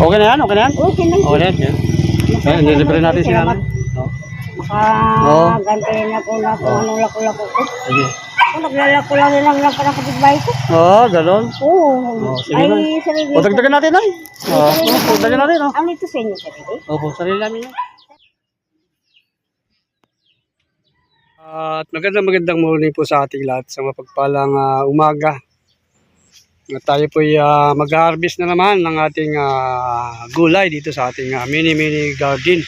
Okay na yan, okay na yan. Okay na. Okay na yan. Ayan, nilibre natin si nanay. Oh, Makaganti na po na kung anong lako-lako ko. sige. Kung naglalako lang lang lang para kapitbahay ko. Oo, oh, ganun. Oo. Oh, sige Ay, na. sarili. O, dagdagan natin ay. Oo, oh, dagdagan natin. Oh. Ano ito sa inyo, sarili? Opo, sarili namin yan. At magandang magandang morning po sa ating lahat sa mapagpalang ah, umaga. At tayo po uh, mag-harvest na naman ng ating ah, gulay dito sa ating ah, mini mini garden.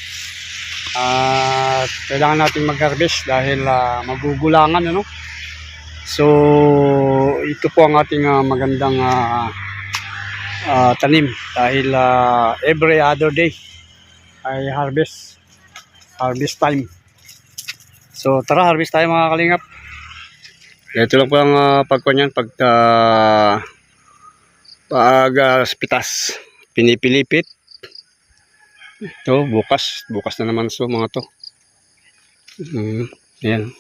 At kailangan natin mag-harvest dahil ah, magugulangan ano. So ito po ang ating ah, magandang ah, ah, tanim dahil ah, every other day ay harvest harvest time so tara harvest tayo mga kalingap ito lang po ang uh, pagkuhan yan pag uh, pag ah, pitas pinipilipit. Ito bukas. Bukas na naman so mga to. Mm, yan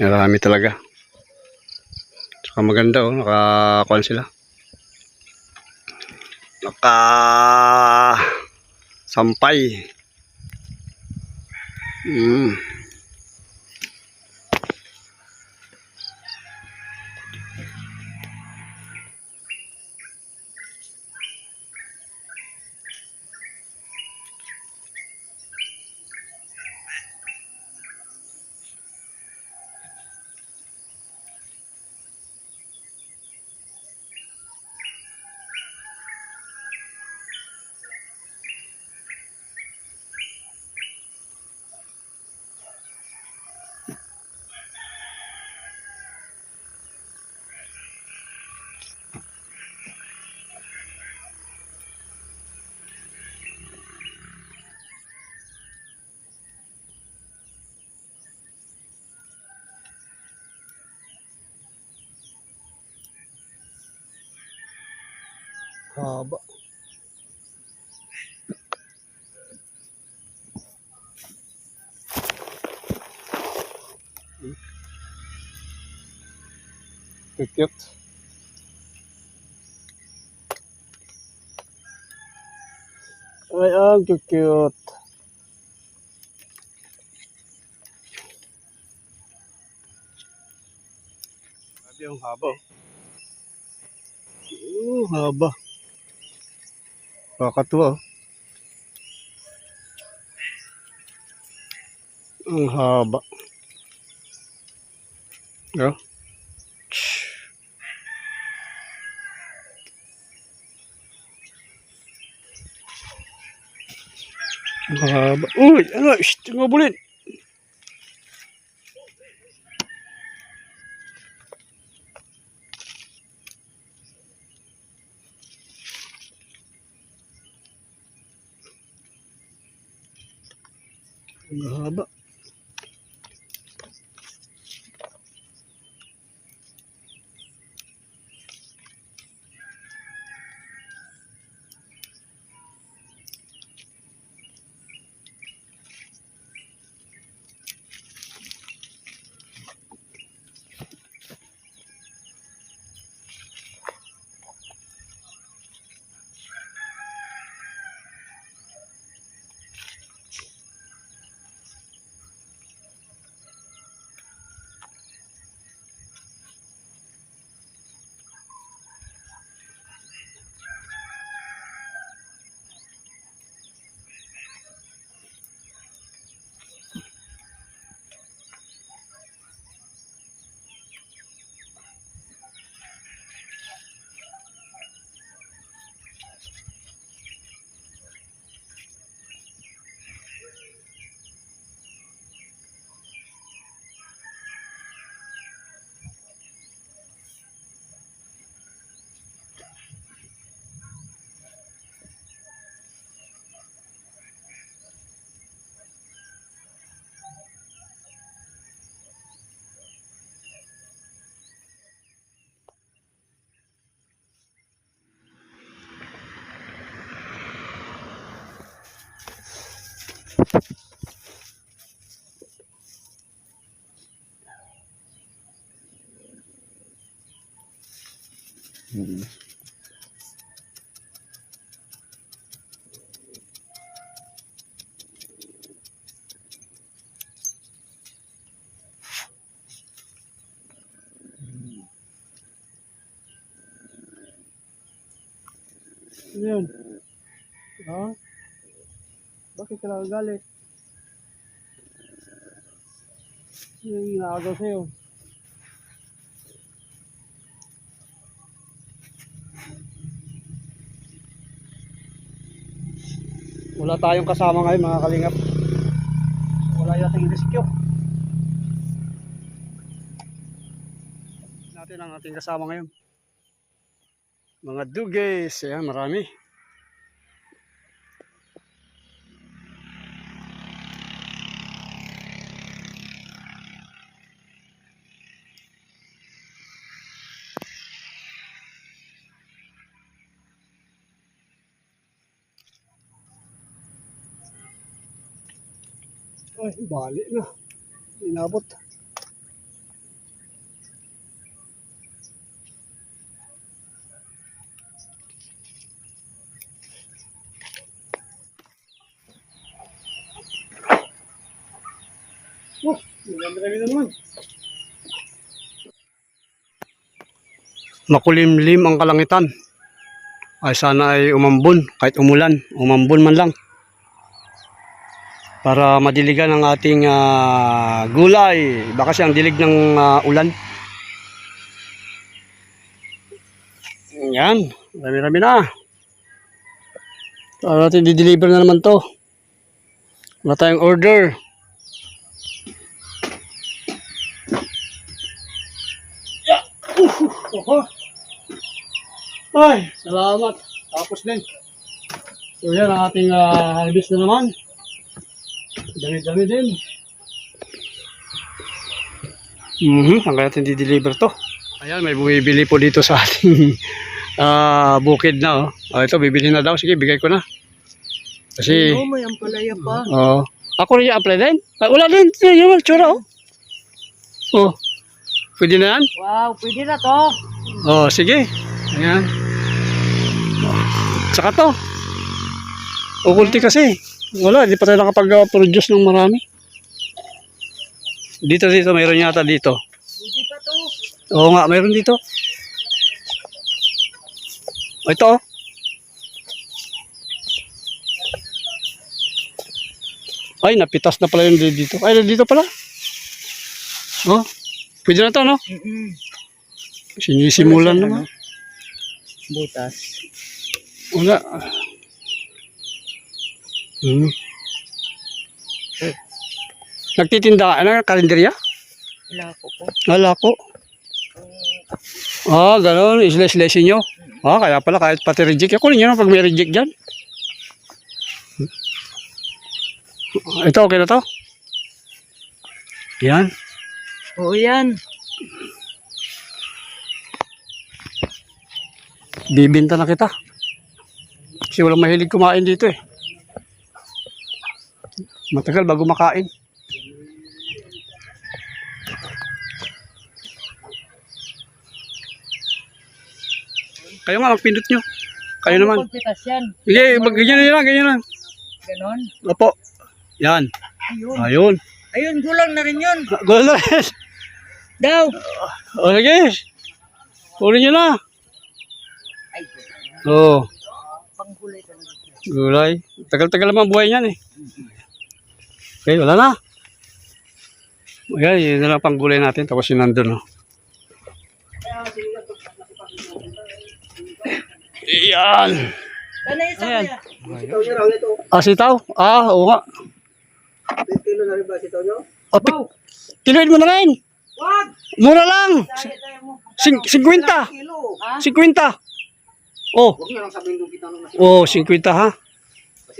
marami talaga. Saka maganda oh. Nakakuhan sila. Naka sampay. Mm. Haba cute ay ang cute Grabe ang haba. Oh, haba. Kakatuwa. oh. Ang haba. Oh. Ang haba. Uy, ano? Shh, ngabulin. Ang Hmm. Yun. Ha? Bakit ka nagagalit? Yung ginagawa sa'yo. Wala tayong kasama ngayon mga kalingap. Wala yating rescue. Natin ang ating kasama ngayon. Mga duges. Ayan, marami. Ay, bali na. Inabot. Oh, marami naman. Makulimlim ang kalangitan. Ay sana ay umambon, kahit umulan, umambon man lang. Para madiligan ang ating ah, gulay. Baka kasi ang dilig ng ah, ulan. Yan, rami-rami na. Para natin di-deliver na naman to. Wala tayong order. Oho. Ay, salamat. Tapos din. So yan ang ating ah, harvest na naman. Dami-dami din. Mhm, saan kaya natin di-deliver to? Ayan, may bumibili po dito sa ating ah bukid na. Oh. Ah, ito, bibili na daw. Sige, bigay ko na. Kasi, Oh, may ampalaya pa. oh, ako rin yung apply din. Ah, wala din. Yung tsura, oh. Oh, pwede na yan? Wow, pwede na to. Oh, sige. Ayan. Saka to. Ukulti kasi. Wala, hindi pa tayo nakapag-produce ng marami. Dito, dito, mayroon yata dito. Pwede pa to. Oo nga, mayroon dito. Oh, ito, oh. Ay, napitas na pala yung dito. Ay, dito pala. Oh, pwede na to, no? Mm-mm. Sinisimulan naman. Butas. Wala. Hmm. Nagtitinda ka, ano, kalenderya? Wala ko po. Wala ko. Ah, gano'n. Isla-slice nyo. Ah, kaya pala kahit pati reject. Ako rin yun pag may reject dyan. Ito, okay na to? Yan. Oo yan. Bibinta na kita. Kasi walang mahilig kumain dito eh. Matagal bago makain. Kayo nga, magpindot nyo. Kayo naman. Pagpitas yan. Sige, mag ganyan na lang, ganyan lang. Ganon. Opo. Yan. Ayun. Ayun. Ayun, gulang na rin yun. Gulo na rin. Daw. O sige. Kunin nyo na. Ay, Oo. panggulay talaga. Gulay. Tagal-tagal naman buhay niyan eh. Okay, wala na. Ayan, yun na lang pang gulay natin. Tapos yun nandun. Ayan. Ano isa Ayan. niya? Ah, sitaw? Ah, oo nga. Kilo na rin ba sitaw nyo? Oh, pi- kiloin mo na rin. Wag! Mura lang. Sing 50. Kilo. Ha? 50. Oh. Huwag nyo lang sabihin nung kita nung nasi. Oh, 50 ha.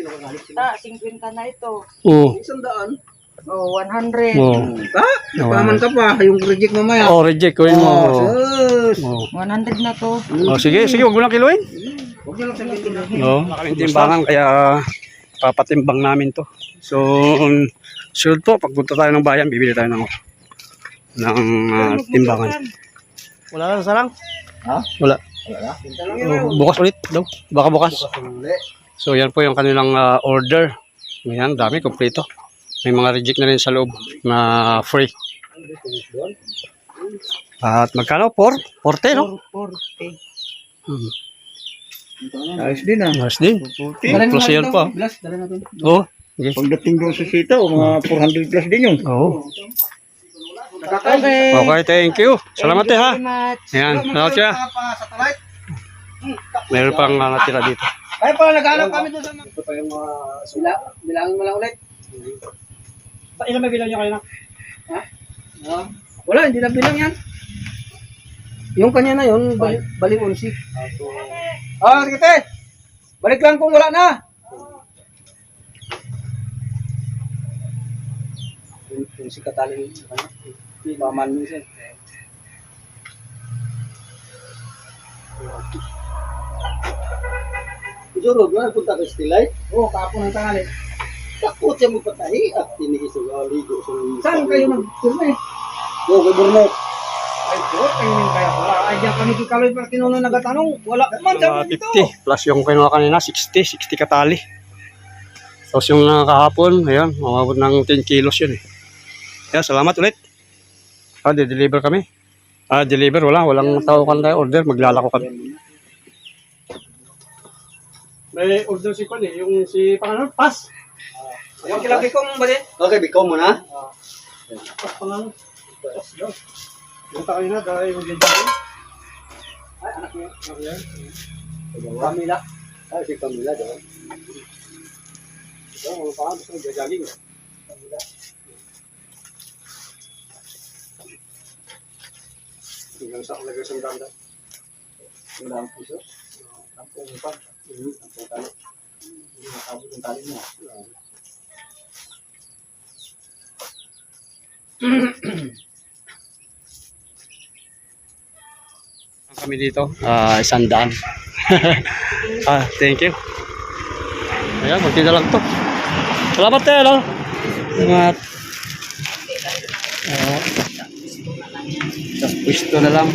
Kasi nakagalit sila. Ta, 50 na ito. Oh. Isang daan. Oh, 100. Oh. Ha? Napaman ka pa. Yung reject mamaya. Oh, reject ko mo. sus. Oh. 100 na to. Oh, sige, sige, wag mo lang kiloin. Huwag nyo lang sabihin nung nasi. No, maraming timbangan kaya papatimbang namin to. So, sure po, pagpunta tayo ng bayan, bibili tayo ng ng ah, timbangan. Wala na sarang? Ha? Wala. Wala. Pinta lang Oh, bukas ulit daw. Baka bukas. Uli. So, yan po yung kanilang ah, order. Ayan, dami, kompleto. May mga reject na rin sa loob na free. At magkano? 4? 40, no? 40. Hmm. Ayos din ah. Mas din. Plus dala natin. Oo. Okay. Pagdating doon sa sita, mga 400 plus din yun. Oo. Okay. Okay, thank you. Salamat eh ha. Ayan, salamat siya. Meron pang uh, natira dito. Ay pala, naghanap kami doon sa mga... Ito pa yung mga Bila, bilangin mo lang ulit. Ilan may bilang nyo kayo na? Ah, wala, hindi na bilang yan. Yung kanya na yun, bali, baling unsi. Ah, sige te. Balik lang kung wala na. Yung si Kataling, ano, paman mo siya. Juro, doon punta ka stilay. Oo, oh, kapon ng tangali. Takot siya magpatahi at tiniis sa ligo sa Saan kayo nag-turma eh? Yo, kay Burnok. Ay, po, kayo yung kaya wala. Ay, diyan kami kikaloy pa kinuno nagatanong. Wala man sa dito. 50 plus yung kinuha kanina 60, 60 katali. Tapos yung uh, kahapon, ayan, umabot ng 10 kilos yun eh. Kaya salamat ulit. Ah, deliver kami. Ah, deliver, wala, walang tao kan tayo order, maglalako kami. May order si Kwan eh, yung si Panganoon, pass. Yung kilaki kong bali. Okay, bikaw mo na. Pass Panganoon. Pass daw. Yung ta kanina, dahil yung deliver. Ay, anak niya. Ano yan? Camila. Ah, si Camila daw. Ito, mga pa, gusto mo gagaging. Hanggang sa ulagay sa danda. Ang puso. Tampong pa. Mhm, Tampong tali. Hindi nakabot yung kami dito. Ah, isang daan. ah, thank you. Ayan, magti na lang to. Salamat tayo, no? Salamat. Ah, sa pwesto na lang.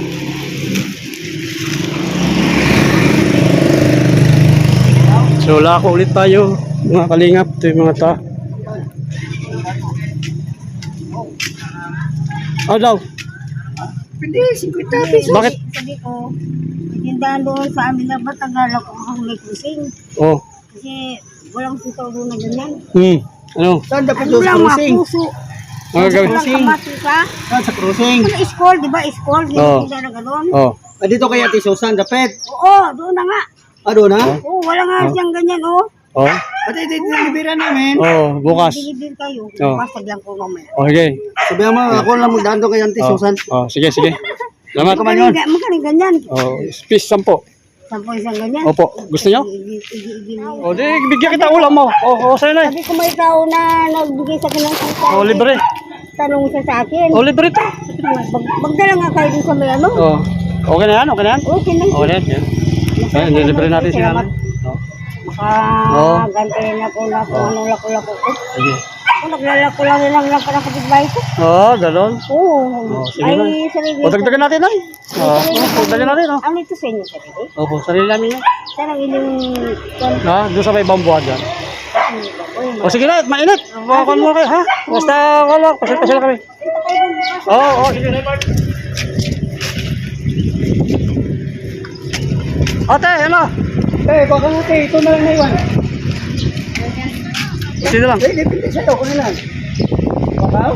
So, lako ulit tayo, mga kalingap. Ito yung mga ta. Oh, daw. Hindi, 50 pesos. Bakit? Sabi ko, tindahan doon sa amin na ba't naglalak ako may kusing? Oh, Kasi walang sitaw doon na ganyan. hmm. Ano? Saan dapat doon sa lang mga gawin? Saan sa cruising? Ano school, di ba? School, hindi Oo. oh. na gano'n. Oh. Ah, dito kay Ate Susan, dapet. Oo, doon na nga. Doon ha? Oo, wala nga siyang ganyan, oh. Oh. At ito yung nilibira namin. Oh, bukas. Bilibili kayo. Oo. Basag lang po mamaya. Oh, sige. Sabihan mo, ako lang magdaan doon kay Ate Oh, Susan. oh, sige, sige. Salamat. Magaling, ga- magaling ganyan. Oh, peace sampo. Sampo isang ganyan. Opo, gusto nyo? Igi- igi- igi- Oh, di, bigyan kita ulam mo. Oh, oh, sa'yo na. Sabi ko may tao na nagbigay sa akin ng sitaw. Oh, libre. Tanong siya sa akin. Oh, libre to. Magdala nga kayo dun sa may ano. Oh. Okay na yan, okay na yan. Okay na. Okay na yan. Yan. Ay, nilibre natin si. Nanay. Oh, Makagantayin na po na kung anong lako-lako ko. sige. Ako naglalako lang lang lang para kapitbahay ko. Oh, galon. Oo. Oh, sige Ay, na. sarili. O, dagdagan natin ay. Oh, dagdagan natin, oh. Ano ito sa inyo, sarili? Opo, sarili namin yan. Saan ang inyong... Ha? Doon sa may bambuhan dyan. O, sige na, mainit. Bawakan mo kayo, ha? Basta, wala, pasil-pasil kami. Oo, oh, oh, sige. Ate, ano? Eh, baka nga tayo, ito na lang naiwan. Sino lang? Eh, depende sa'yo, ako na lang. Bakaw?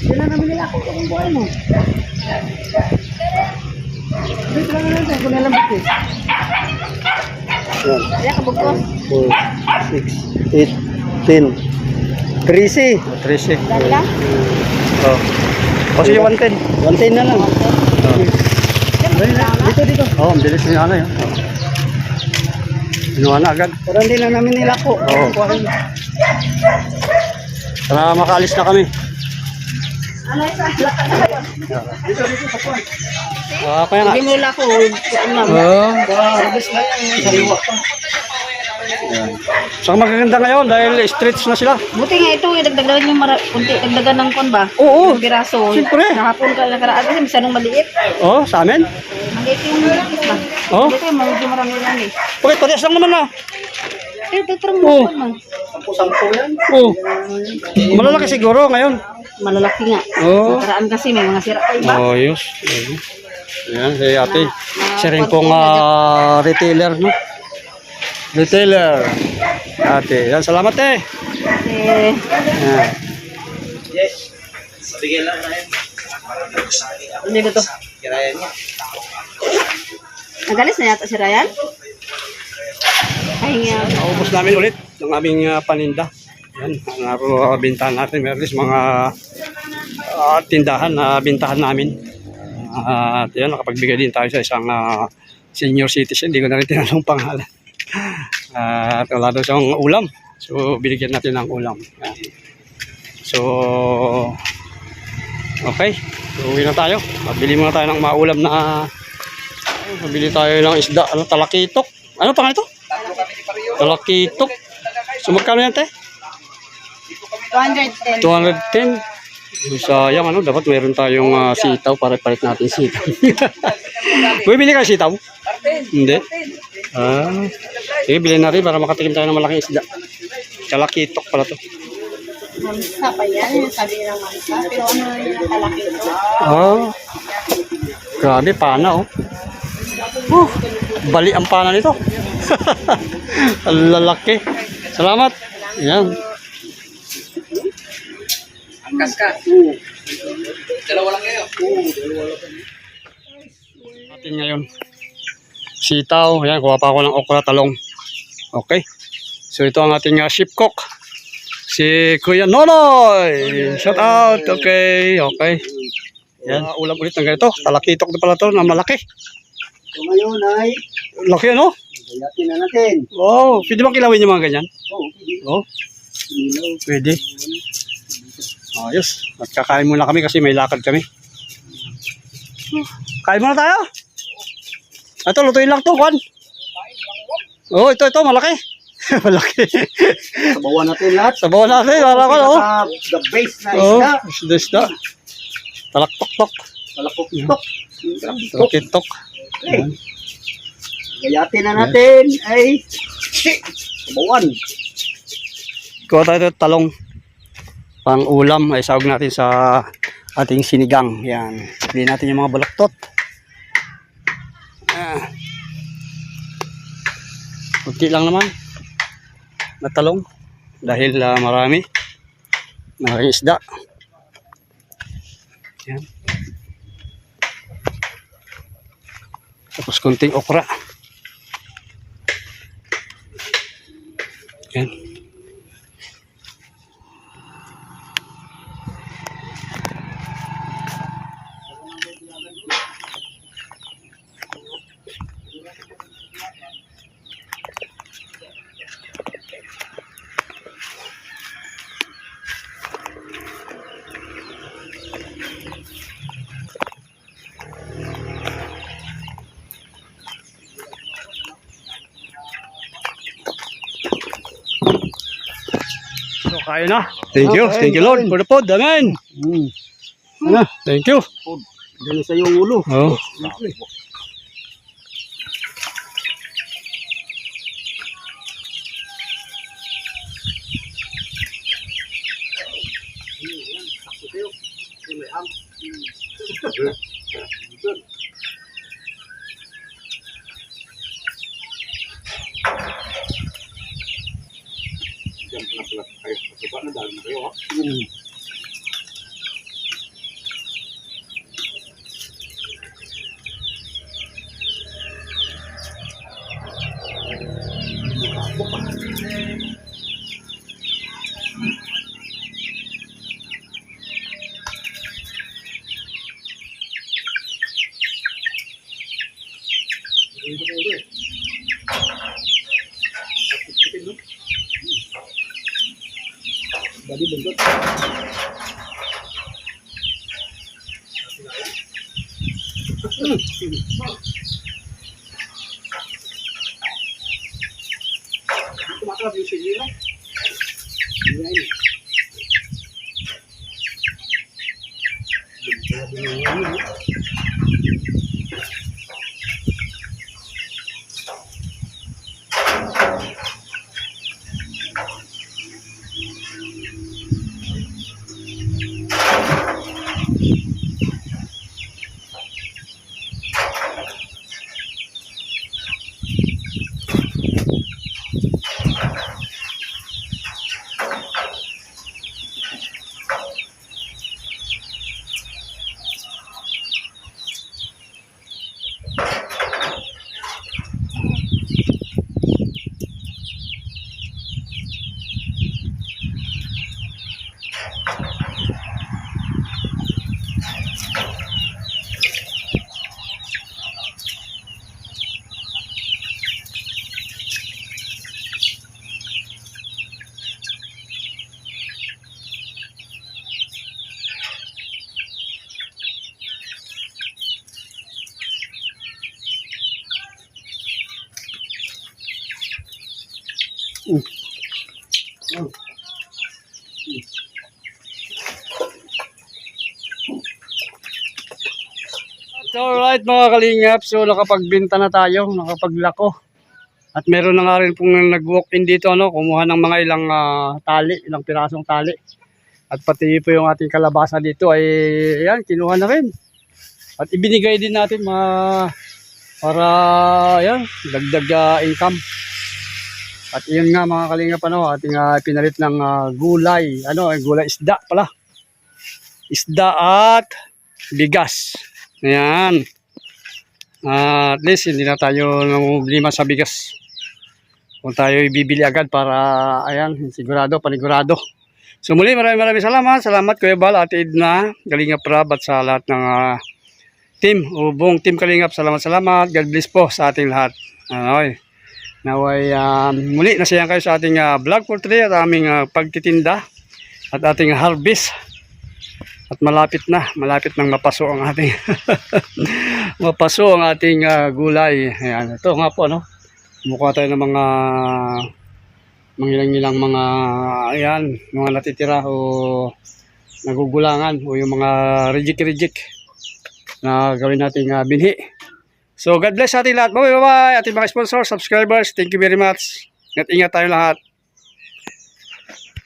Sila namin nila ako, kung buhay mo. Dito lang na lang, ako na lang bukit. Wala ka bugkos. 4, 6, 8, 10. Trisi. Tracy. Dali lang. Oh. O, sige, 110. 110 na lang. Dito, dito. Oo, oh, bilis ni Ana yun. Inuha na agad. Para hindi lang namin nila ako. Oo. Para makaalis na kami. Ano isa? Ah, kaya nga. Hindi mo nila lang. Oo. Harvest na yan, sariwa pa. Saka magaganda ngayon dahil stretch na sila. Buti nga ito, dagdagan yung mara, kunti, dagdagan ng kon ba? Oo. Yung piraso. Siyempre. Nakapon ka nakaraan kasi masyadong maliit. Oo, oh, sa amin. Maliit yung maliit ba? Oo. Dito yung medyo marami lang eh. Okay, parehas lang naman na. Eh, ito parang Oo. oh. man. Sampo-sampo yan. Oo. Malalaki siguro ngayon. Malalaki nga. Oo. Nakaraan kasi may mga sira pa iba. Oh, yus. Ayan, si ate. Siya rin pong ah, retailer, no? Retailer. Ate, yan, salamat eh. Eh, Yan. hindi ko to. Nagalis na yata si Ryan? Ay nga. Naubos namin ulit yung aming ah, paninda. Yan, naro uh, bintahan natin. Meron mga ah, tindahan na bintahan namin. Ah, at yan, nakapagbigay din tayo sa isang ah, senior citizen. Hindi ko na rin tinanong pangalan. Ah, at wala daw siyang ulam. So, binigyan natin ng ulam. So, okay. So, uwi na tayo. Mabili muna tayo ng maulam na Mabili tayo ng isda. Ano, talakitok. Ano pa ito? Talakitok. So, magkano yan, te? 210. 210. Sayang, ano, dapat meron tayong ah, sitaw para palit natin sitaw. Bumili ka sitaw? Hindi. Ah. Sige, bilhin natin para makatikim tayo ng malaking isda. Talakitok pala to. Mamsa pa yan. Sabi ng mamsa. Pero ano yung talaki ito? Oh. Grabe, pana, oh. Uh, bali ang pana nito. ang lalaki. Salamat. Yan. Angkas ka. Dalawa lang kayo. natin ngayon. Sitaw, ayan, kuha pa ako ng okra talong. Okay. So ito ang ating uh, ship cook. Si Kuya Nonoy. Shout out. Okay, okay. Yan, uh, ulam ulit ng ganito. Talakitok na pala to na malaki. So ngayon ay, Laki ano? gayatin na natin. Oh, pwede bang kilawin yung mga ganyan? Oo, pwede. Oh, Ilaw. pwede. Ayos. At kakain muna kami kasi may lakad kami. Kain muna tayo. Ito, lutuin lang to, Juan. Oh, ito, ito, malaki. malaki. Sabawan natin lahat. Sabawan natin, wala ko, oh. The base na Oh, isda. isda, isda. Talaktok-tok. Talakok-tok. Talaktok. Okay. Gayatin na natin ay sabawan. Kuha tayo ito, talong. Pang ulam ay sahog natin sa ating sinigang. Yan. Pili natin yung mga balaktot. Kunti lang naman. Na talong. Dahil ah, marami. Maraming isda. Yan. Tapos kunting okra. Yan. Kaya na. Thank you. Okay, Thank you, Lord, for the food. Amen. Hmm. Ano? Thank you. Dali sa yung ulo. Oh. Hmm. akrab yung sinila. Ayan. Ayan. Ayan. Eh. So, alright mga kalingap, so nakapagbenta na tayo, nakapaglako. At meron na nga rin pong nag-walk-in dito, ano, kumuha ng mga ilang ah, tali, ilang pirasong tali. At pati po yung ating kalabasa dito ay, ayan, kinuha na rin. At ibinigay din natin mga, para, ayan, dagdag ah, income. At yun nga mga kalingap, ano, ating ah, pinalit ng ah, gulay, ano, eh, gulay isda pala. Isda at bigas. Ayan. Ah, at least hindi na tayo problema sa bigas. Kung tayo ibibili agad para, ayan, sigurado, panigurado. So muli, maraming maraming salamat. Salamat Kuya Bal, Ate Edna, Kalingap Rab at sa lahat ng ah, team, o buong team Kalingap. Salamat, salamat. God bless po sa ating lahat. Okay. Naway, um, muli, nasayang kayo sa ating ah, vlog for today at aming ah, pagtitinda at ating harvest. At malapit na, malapit nang mapaso ang ating mapaso ang ating ah, gulay. Ayan, ito nga po ano. Mukha tayo ng mga mangilang-ilang mga ayan, mga natitira o nagugulangan o yung mga reject-reject na gawin nating ah, binhi. So God bless sa ating lahat. Bye bye. Ating mga sponsors, subscribers, thank you very much. Ingat-ingat tayo lahat.